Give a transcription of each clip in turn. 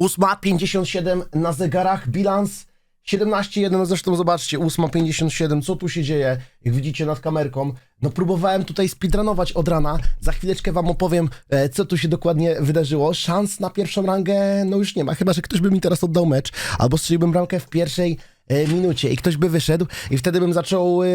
8.57 na zegarach, bilans 17.1, no zresztą zobaczcie, 8.57, co tu się dzieje, jak widzicie nad kamerką. No próbowałem tutaj speedrunować od rana, za chwileczkę wam opowiem, e, co tu się dokładnie wydarzyło. Szans na pierwszą rangę, no już nie ma, chyba, że ktoś by mi teraz oddał mecz, albo strzeliłbym bramkę w pierwszej minucie i ktoś by wyszedł i wtedy bym zaczął e,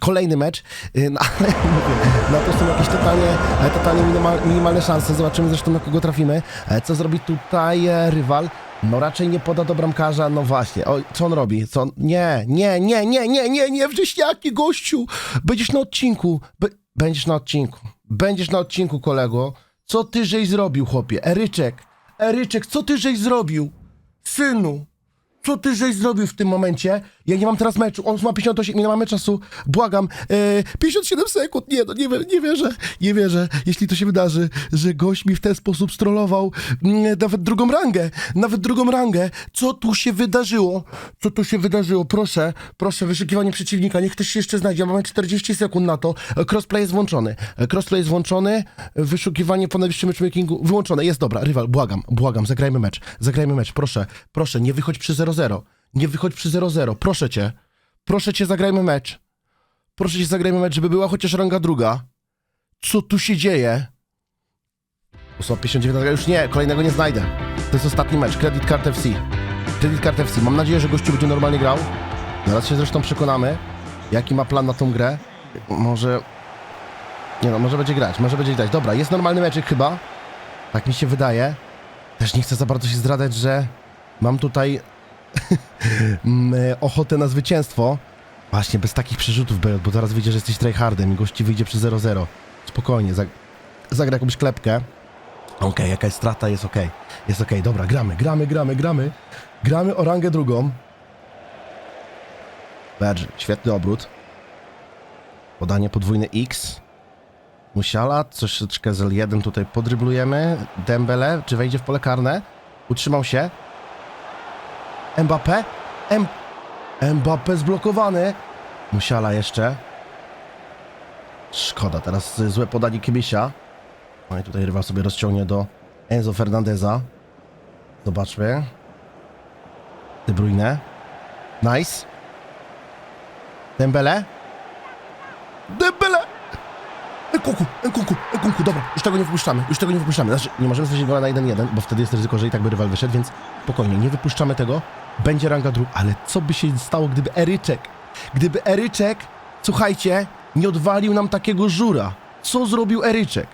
kolejny mecz, e, no ale mówię, no to są jakieś totalnie, e, totalnie minimal, minimalne szanse, zobaczymy zresztą na kogo trafimy, e, co zrobi tutaj e, rywal. No raczej nie poda do bramkarza, no właśnie. O, co on robi? Co on... Nie, nie, nie, nie, nie, nie, nie, wrześniaki, gościu! Będziesz na odcinku. Be... Będziesz na odcinku. Będziesz na odcinku, kolego. Co ty żeś zrobił, chłopie? Eryczek, Eryczek, co ty żeś zrobił? Synu, co ty żeś zrobił w tym momencie? Ja nie mam teraz meczu, on ma 58, nie mamy czasu, błagam. E, 57 sekund, nie, no nie, nie wierzę, nie wierzę, jeśli to się wydarzy, że gość mi w ten sposób strollował mm, nawet drugą rangę, nawet drugą rangę. Co tu się wydarzyło? Co tu się wydarzyło? Proszę, proszę, wyszukiwanie przeciwnika, niech ktoś się jeszcze znajdzie, mamy 40 sekund na to. Crossplay jest włączony, crossplay jest włączony, wyszukiwanie po najbliższym matchmakingu wyłączone, jest dobra, rywal, błagam, błagam, zagrajmy mecz, zagrajmy mecz, proszę, proszę, nie wychodź przy 0-0, nie wychodź przy 0-0, proszę cię, proszę cię, zagrajmy mecz, proszę cię, zagrajmy mecz, żeby była chociaż ranga druga. Co tu się dzieje? 859, już nie, kolejnego nie znajdę. To jest ostatni mecz, Credit Card FC. Credit Card FC, mam nadzieję, że gościu będzie normalnie grał. Zaraz się zresztą przekonamy, jaki ma plan na tą grę. Może... Nie no, może będzie grać, może będzie grać. Dobra, jest normalny meczek chyba. Tak mi się wydaje. Też nie chcę za bardzo się zdradzać, że mam tutaj ochotę na zwycięstwo. Właśnie, bez takich przerzutów, Bejot, bo zaraz wyjdzie, że jesteś tryhardem i gości wyjdzie przy 0-0. Spokojnie, zag zagra jakąś klepkę. Okej, jakaś strata, jest okej. Jest okej, dobra, gramy, gramy, gramy, gramy. Gramy o rangę drugą. Badge, świetny obrót. Podanie podwójne X. Musiala, troszeczkę z L1 tutaj podryblujemy. Dembele, czy wejdzie w pole karne? Utrzymał się. Mbappé? M... Mbappé zblokowany. Musiala jeszcze. Szkoda, teraz złe podanie Kiemisia. No i tutaj rywal sobie rozciągnie do Enzo Fernandeza. Zobaczmy. De Bruyne. Nice. Dembele! Nkunku, Nkunku, Nkunku, dobra, już tego nie wypuszczamy, już tego nie wypuszczamy. Znaczy, nie możemy stracić gola na 1-1, bo wtedy jest ryzyko, że i tak by rywal wyszedł, więc spokojnie, nie wypuszczamy tego. Będzie ranga dróg, ale co by się stało, gdyby Eryczek, gdyby Eryczek, słuchajcie, nie odwalił nam takiego żura. Co zrobił Eryczek?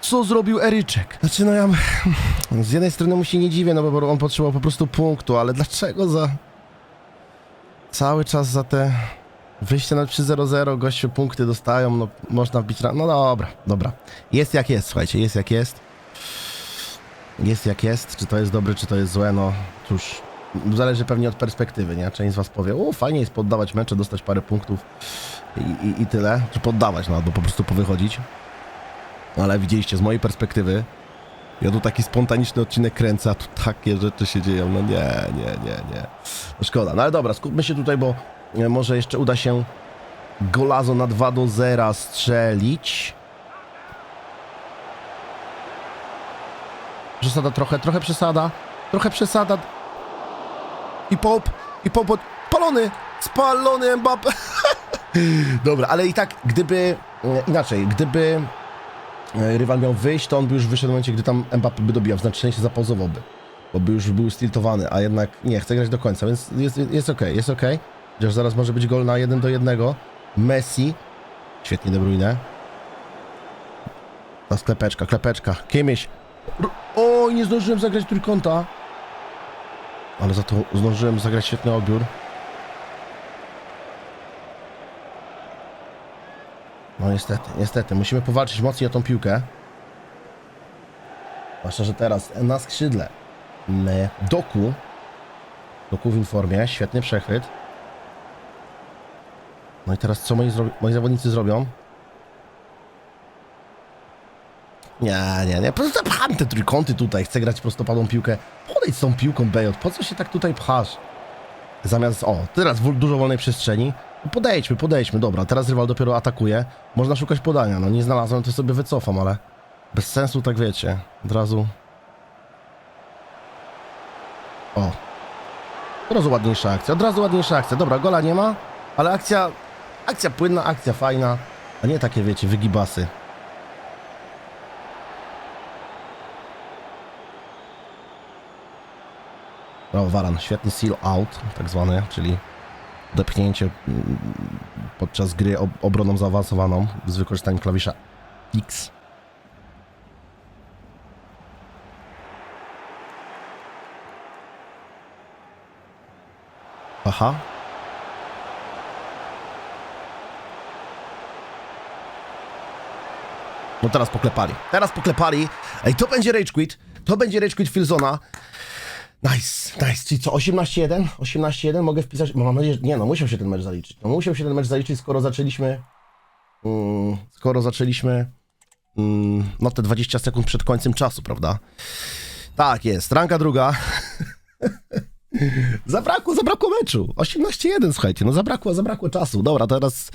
Co zrobił Eryczek? Znaczy, no ja z jednej strony mu się nie dziwię, no bo on potrzebował po prostu punktu, ale dlaczego za... Cały czas za te wyjście na 3-0-0, gościu punkty dostają, no można wbić... No dobra, dobra. Jest jak jest, słuchajcie, jest jak jest. Jest jak jest, czy to jest dobre, czy to jest złe, no cóż, zależy pewnie od perspektywy, nie? Część z was powie, o fajnie jest poddawać mecze, dostać parę punktów i, i, i tyle, czy poddawać, no albo po prostu powychodzić. Ale widzieliście, z mojej perspektywy, ja tu taki spontaniczny odcinek kręcę, a tu takie rzeczy się dzieją, no nie, nie, nie, nie. No szkoda, no ale dobra, skupmy się tutaj, bo może jeszcze uda się golazo na 2 do 0 strzelić. Przesada trochę, trochę przesada, trochę przesada. I pop, i pop, spalony, spalony Mbappé. Dobra, ale i tak, gdyby, e, inaczej, gdyby e, rywal miał wyjść, to on by już wyszedł w momencie, gdy tam Mbappé by dobijał, w znacznym sensie zapauzowałby, bo by już był stiltowany, a jednak nie, chce grać do końca, więc jest, jest jest okej. Chociaż zaraz może być gol na 1 do 1. Messi, świetnie De Bruyne. Ta sklepeczka, klepeczka, Kimmich. R- O, nie zdążyłem zagrać trójkąta. Ale za to zdążyłem zagrać świetny odbiór. No niestety, niestety. Musimy powalczyć mocniej o tą piłkę. Zwłaszcza, że teraz na skrzydle Doku. Doku w informie. Świetny przechwyt. No i teraz co moi, moi zawodnicy zrobią? Nie, nie, nie. Po prostu pcham te trójkąty tutaj. Chcę grać prostopadłą piłkę. Podejdź z tą piłką, Bejot. Po co się tak tutaj pchasz? Zamiast, o, teraz dużo wolnej przestrzeni. Podejdźmy, podejdźmy. Dobra, teraz rywal dopiero atakuje. Można szukać podania. No nie znalazłem, to sobie wycofam, ale bez sensu, tak wiecie. Od razu. O. Od razu ładniejsza akcja, od razu ładniejsza akcja. Dobra, gola nie ma, ale akcja, akcja płynna, akcja fajna, a nie takie, wiecie, wygibasy. O, Waran, świetny seal out, tak zwany, czyli depchnięcie mm, podczas gry ob- obroną zaawansowaną z wykorzystaniem klawisza X. Aha. No teraz poklepali. Teraz poklepali. Ej, to będzie Rage Quit. To będzie Rage Quit Filzona. Nice, nice. Czyli co, 18-1? 18-1 mogę wpisać. Mam nadzieję, że. Nie no, musiał się ten mecz zaliczyć. No musiał się ten mecz zaliczyć, skoro zaczęliśmy. Mm, skoro zaczęliśmy. Mm, no te 20 sekund przed końcem czasu, prawda? Tak jest, ranka druga. zabrakło, zabrakło meczu. 18-1, słuchajcie, no zabrakło, zabrakło czasu. Dobra, teraz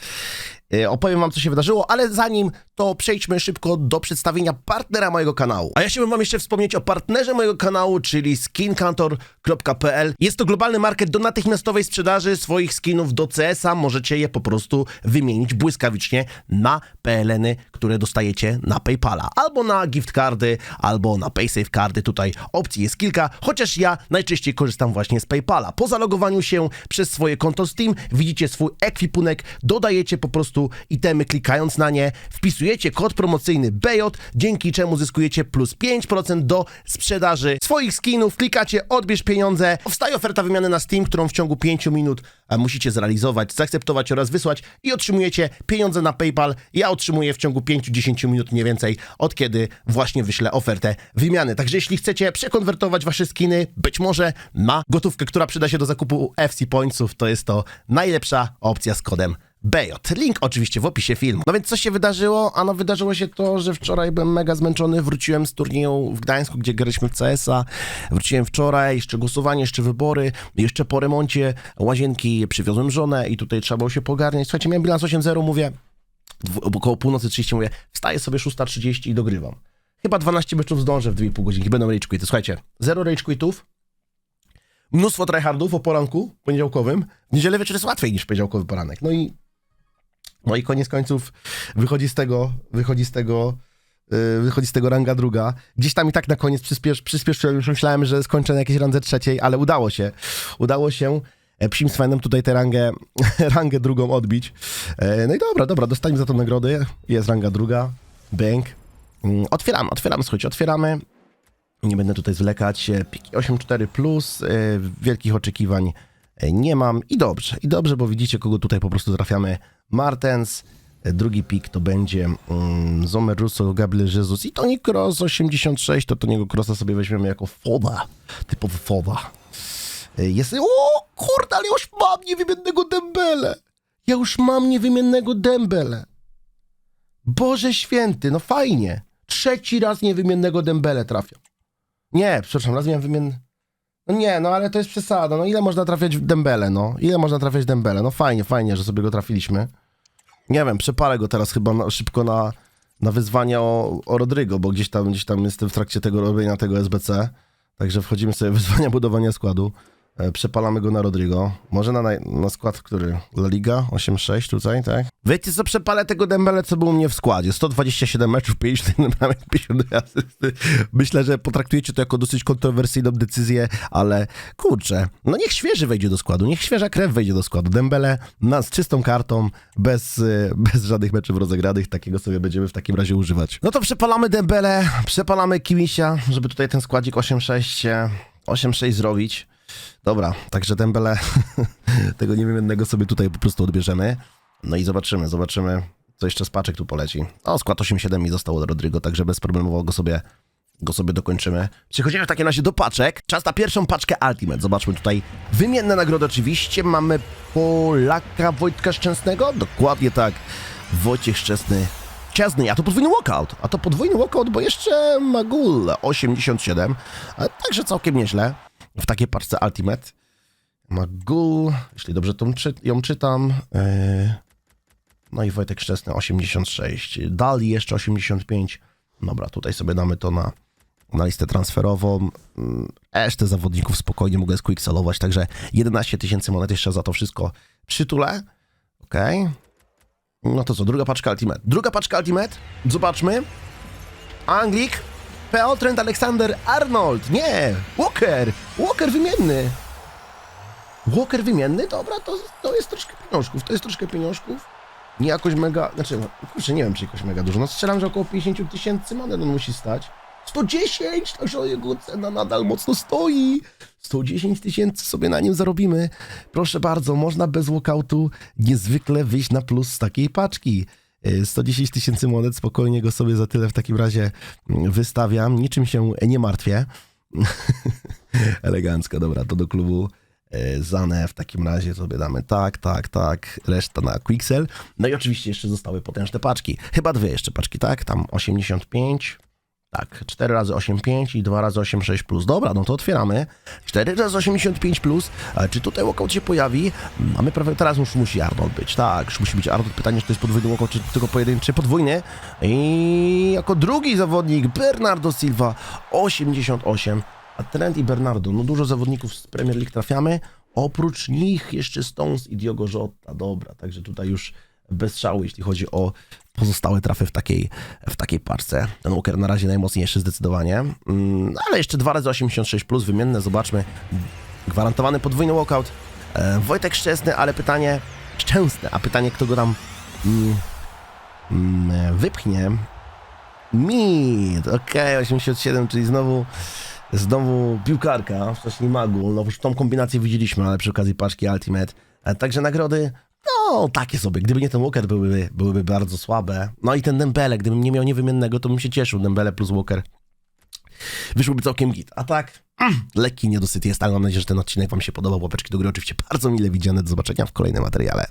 opowiem wam, co się wydarzyło, ale zanim to przejdźmy szybko do przedstawienia partnera mojego kanału. A ja chciałbym wam jeszcze wspomnieć o partnerze mojego kanału, czyli skinkantor.pl. Jest to globalny market do natychmiastowej sprzedaży swoich skinów do CS-a. Możecie je po prostu wymienić błyskawicznie na PLN-y, które dostajecie na PayPala. Albo na gift cardy, albo na PaySafe cardy. Tutaj opcji jest kilka, chociaż ja najczęściej korzystam właśnie z PayPala. Po zalogowaniu się przez swoje konto Steam widzicie swój ekwipunek, dodajecie po prostu itemy klikając na nie, wpisujecie kod promocyjny BJ, dzięki czemu zyskujecie plus 5% do sprzedaży swoich skinów, klikacie odbierz pieniądze, wstaje oferta wymiany na Steam, którą w ciągu 5 minut e, musicie zrealizować, zaakceptować oraz wysłać i otrzymujecie pieniądze na PayPal. Ja otrzymuję w ciągu 5-10 minut mniej więcej od kiedy właśnie wyślę ofertę wymiany. Także jeśli chcecie przekonwertować wasze skiny, być może na gotówkę, która przyda się do zakupu FC Pointsów, to jest to najlepsza opcja z kodem BJ. Link oczywiście w opisie filmu. No więc co się wydarzyło? Ano wydarzyło się to, że wczoraj byłem mega zmęczony, wróciłem z turnieju w Gdańsku, gdzie graliśmy w CS-a. Wróciłem wczoraj, jeszcze głosowanie, jeszcze wybory, jeszcze po remoncie łazienki przywiozłem żonę i tutaj trzeba było się pogarniać. Słuchajcie, miałem bilans 8-0, mówię, około północy 30 mówię, wstaję sobie 6.30 i dogrywam. Chyba 12 meczów zdążę w 2,5 godzinki, będą rage quity. Słuchajcie, zero rage quitów, mnóstwo tryhardów o poranku poniedziałkowym. W niedzielę wieczór jest łatwiej niż poniedziałkowy poranek. No i no i koniec końców wychodzi z tego, wychodzi z tego, yy, wychodzi z tego ranga druga. Gdzieś tam i tak na koniec przyspiesz, przyspieszyłem, już myślałem, że skończę na jakiejś randze trzeciej, ale udało się. Udało się e, psim Svenem tutaj tę rangę, rangę drugą odbić. E, No i dobra, dobra, dostaniemy za to nagrody. Jest ranga druga, bank. Mm, Otwieramy, otwieramy, słuchajcie, otwieramy. Nie będę tutaj zwlekać. E, Piki 8.4 plus, wielkich oczekiwań nie mam i dobrze, i dobrze, bo widzicie, kogo tutaj po prostu trafiamy. Martens, drugi pik to będzie mm, Zomer Russo, Gabriel Jesus i Toni Kroos 86, to Toniego Krosa sobie weźmiemy jako foda, typowy foda. Jest, o kurde, ale już mam niewymiennego Dembele. Ja już mam niewymiennego Dembele. Boże święty, no fajnie. Trzeci raz niewymiennego Dembele trafiam. Nie, przepraszam, raz miałem wymienny. No nie, no ale to jest przesada. No ile można trafiać w Dembele, no? Ile można trafiać w Dembele? No fajnie, fajnie, że sobie go trafiliśmy. Nie wiem, przepalę go teraz chyba na, szybko na, na wyzwanie o, o Rodrygo, bo gdzieś tam, gdzieś tam jestem w trakcie tego robienia tego SBC. Także wchodzimy sobie w wyzwania budowania składu. E, Przepalamy go na Rodrigo. Może na, na skład, który? La Liga 8-6 tutaj, tak? Wiecie co, przepalę tego Dembele, co był u mnie w składzie. 127 meczów, 51 bramek, 52 asysty. Myślę, że potraktujecie to jako dosyć kontrowersyjną decyzję, ale kurczę, no niech świeży wejdzie do składu, niech świeża krew wejdzie do składu. Dembele na, z czystą kartą, bez, y, bez żadnych meczów rozegranych, takiego sobie będziemy w takim razie używać. No to przepalamy Dembele, przepalamy Kimisia, żeby tutaj ten składzik 8-6 e, 8-6 zrobić. Dobra, także Dembele tego niewymiennego sobie tutaj po prostu odbierzemy. No i zobaczymy, zobaczymy, co jeszcze z paczek tu poleci. O, skład 8-7 mi został od Rodrigo, także bezproblemowo go sobie, go sobie dokończymy. Przechodzimy w takim razie do paczek. Czas na pierwszą paczkę Ultimate. Zobaczmy tutaj wymienne nagrody oczywiście. Mamy Polaka Wojtka Szczęsnego, dokładnie tak. Wojciech Szczęsny Ciasny, a to podwójny walkout, a to podwójny walkout, bo jeszcze Magul 87, ale także całkiem nieźle w takiej paczce Ultimate. Magul, jeśli dobrze czy, ją czytam, yy, no i Wojtek Szczesny 86, Dali jeszcze 85, dobra, tutaj sobie damy to na, na listę transferową. Mm, Resztę zawodników spokojnie mogę squickselować, także 11 tysięcy monet jeszcze za to wszystko przytulę. Okej. No to co, druga paczka Ultimate. Druga paczka Ultimate, zobaczmy. Anglik, PO Trent Alexander Arnold. Nie, Walker. Walker wymienny. Walker wymienny? Dobra, to, to jest troszkę pieniążków. To jest troszkę pieniążków. Nie jakoś mega, znaczy, no, kurczę, nie wiem, czy jakoś mega dużo. No strzelam, że około 50 tysięcy monet on musi stać. 110, także jego cena nadal mocno stoi. 110 tysięcy sobie na nim zarobimy. Proszę bardzo, można bez walkoutu niezwykle wyjść na plus z takiej paczki. Y, 110 tysięcy monet, spokojnie go sobie za tyle w takim razie wystawiam. Niczym się nie martwię. Elegancko, dobra, to do klubu e, Zane w takim razie sobie damy tak, tak, tak, reszta na Quixel. No i oczywiście jeszcze zostały potężne paczki. Chyba dwie jeszcze paczki, tak? Tam 85, tak, 4 razy 85 i 2 razy 86 plus. Dobra, no to otwieramy. 4 razy 85 plus. A czy tutaj walkout się pojawi? Mamy prawie, teraz już musi Arnold być. Tak, już musi być Arnold. Pytanie, czy to jest podwójny walkout, czy tylko pojedynczy, podwójny. I jako drugi zawodnik Bernardo Silva 88. A Trent i Bernardo, no dużo zawodników z Premier League trafiamy. Oprócz nich jeszcze Stones i Diogo Jota. Dobra, także tutaj już bez szału, jeśli chodzi o pozostałe trafy w takiej, w takiej parce. Ten Walker na razie najmocniejszy zdecydowanie. Mm, ale jeszcze 2 razy 86 plus wymienne, zobaczmy. Gwarantowany podwójny walkout. E, Wojtek Szczęsny, ale pytanie szczęsne, a pytanie kto go tam mm, mm, wypchnie. Mid, okej, 87, czyli znowu znowu piłkarka, wcześniej Magul, no już tą kombinację widzieliśmy, ale przy okazji paczki Ultimate. E, Także nagrody, no takie sobie, gdyby nie ten Walker byłyby, byłyby bardzo słabe. No i ten Dembele, gdybym nie miał niewymiennego, to bym się cieszył, Dembele plus Walker. Wyszłoby całkiem git. A tak, mm, lekki niedosyt jest, ale mam nadzieję, że ten odcinek wam się podobał. Łapeczki do gry oczywiście bardzo mile widziane. Do zobaczenia w kolejnym materiale.